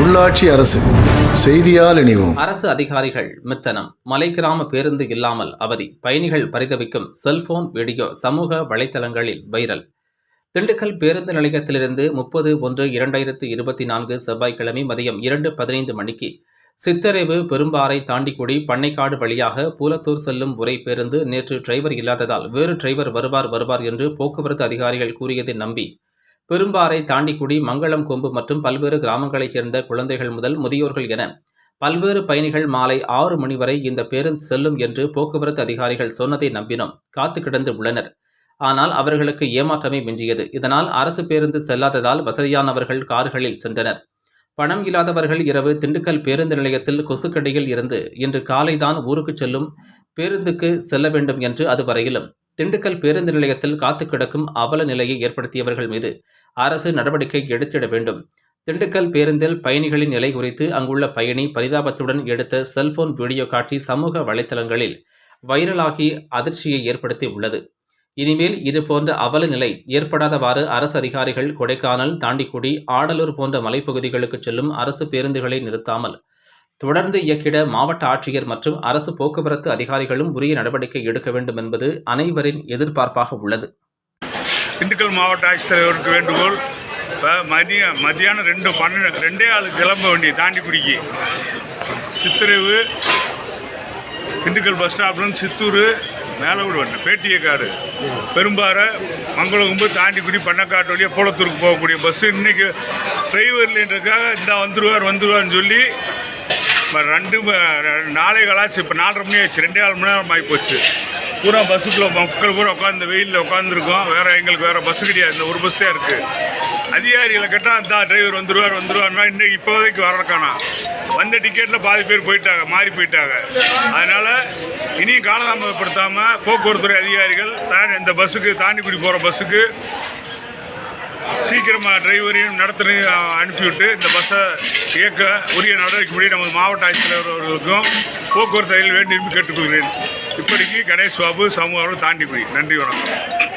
உள்ளாட்சி அரசு செய்தியால் இணைவோம். அரசு அதிகாரிகள் மித்தனம். மலை கிராம பேருந்து இல்லாமல் அவதி. பயணிகள் பரிதவிக்கும் செல்போன் வீடியோ சமூக வலைத்தளங்களில் வைரல். திண்டுக்கல் பேருந்து நிலையத்திலிருந்து முப்பது ஒன்று இரண்டாயிரத்து இருபத்தி நான்கு செவ்வாய்க்கிழமை மதியம் இரண்டு பதினைந்து மணிக்கு சித்தரைவு பெரும்பாறை தாண்டிக்குடி பண்ணைக்காடு வழியாக பூலத்தூர் செல்லும் உரை பேருந்து நேற்று டிரைவர் இல்லாததால் வேறு டிரைவர் வருவார் வருவார் என்று போக்குவரத்து அதிகாரிகள் கூறியதை நம்பி பெரும்பாறை தாண்டிக்குடி மங்களம் கொம்பு மற்றும் பல்வேறு கிராமங்களைச் சேர்ந்த குழந்தைகள் முதல் முதியோர்கள் என பல்வேறு பயணிகள் மாலை ஆறு மணி வரை இந்த பேருந்து செல்லும் என்று போக்குவரத்து அதிகாரிகள் சொன்னதை நம்பினோம். காத்து கிடந்து உள்ளனர். ஆனால் அவர்களுக்கு ஏமாற்றமே மிஞ்சியது. இதனால் அரசு பேருந்து செல்லாததால் வசதியானவர்கள் கார்களில் சென்றனர். பணம் இல்லாதவர்கள் இரவு திண்டுக்கல் பேருந்து நிலையத்தில் கொசுக்கடையில் இருந்து இன்று காலைதான் ஊருக்கு செல்லும் பேருந்துக்கு செல்ல வேண்டும் என்று அதுவரையிலும் திண்டுக்கல் பேருந்து நிலையத்தில் காத்து கிடக்கும் அவல நிலையை ஏற்படுத்தியவர்கள் மீது அரசு நடவடிக்கை எடுத்திட வேண்டும். திண்டுக்கல் பேருந்தில் பயணிகளின் நிலை குறித்து அங்குள்ள பயணி பரிதாபத்துடன் எடுத்த செல்போன் வீடியோ காட்சி சமூக வலைதளங்களில் வைரலாகி அதிர்ச்சியை ஏற்படுத்தி உள்ளது. இனிமேல் இது போன்ற அவல நிலை ஏற்படாதவாறு அரசு அதிகாரிகள் கொடைக்கானல் தாண்டிக்குடி ஆடலூர் போன்ற மலைப்பகுதிகளுக்கு செல்லும் அரசு பேருந்துகளை நிறுத்தாமல் தொடர்ந்து இயக்கிட மாவட்ட ஆட்சியர் மற்றும் அரசு போக்குவரத்து அதிகாரிகளும் உரிய நடவடிக்கை எடுக்க வேண்டும் என்பது அனைவரின் எதிர்பார்ப்பாக உள்ளது. திண்டுக்கல் மாவட்ட ஆட்சித்தலைவருக்கு வேண்டுகோள் இப்போ மதிய மதியானம் ரெண்டு பன்னெண்டு ரெண்டே ஆள் கிளம்ப வேண்டிய தாண்டிக்குடிக்கு. சித்திரைவு திண்டுக்கல் பஸ் ஸ்டாப்லேருந்து சித்தூர் மேலவீடு வரணும் பேட்டியக்காடு பெரும்பாறை மங்களகும்பு தாண்டிக்குடி பண்ணக்காட்டு வழியாக போலத்தூருக்கு போகக்கூடிய பஸ்ஸு இன்றைக்கி டிரைவர் இல்லைன்றதுக்காக இந்த வந்துடுவார் வந்துடுவார்னு சொல்லி இப்போ ரெண்டு ம- நாளை கலாச்சு இப்போ நாலரை மணி ஆச்சு ரெண்டே நாலு மணி நேரம் ஆகி போச்சு பூரா பஸ்ஸுக்குள்ள மக்கள் பூரா உட்காந்து வெயிலில் உட்காந்துருக்கோம் வேறு எங்களுக்கு வேறு பஸ்ஸு கிடையாது இந்த ஒரு பஸ் தான் இருக்குது அதிகாரிகளை கேட்டால் அந்த டிரைவர் வந்துடுவார் வந்துடுவார்னா இன்னைக்கு இப்போதைக்கு வரக்கானா? வந்த டிக்கெட்டில் பாதி பேர் போயிட்டாங்க மாறி போயிட்டாங்க. அதனால் இனியும் காலதாமதப்படுத்தாமல் போக்குவரத்துறை அதிகாரிகள் தான் இந்த பஸ்ஸுக்கு தாண்டிக்குடி போகிற பஸ்ஸுக்கு சீக்கிரமாக டிரைவரையும் நடத்துனையும் அனுப்பிவிட்டு இந்த பஸ்ஸை இயக்க உரிய நடவடிக்கைப்படி நமது மாவட்ட ஆட்சித்தலைவர் அவர்களுக்கும் போக்குவரத்து ரயில் வேண்டி கேட்டுக்கொள்கிறேன். இப்படிக்கு கணேஷ் பாபு சமூகம் தாண்டிக்குடி. நன்றி வணக்கம்.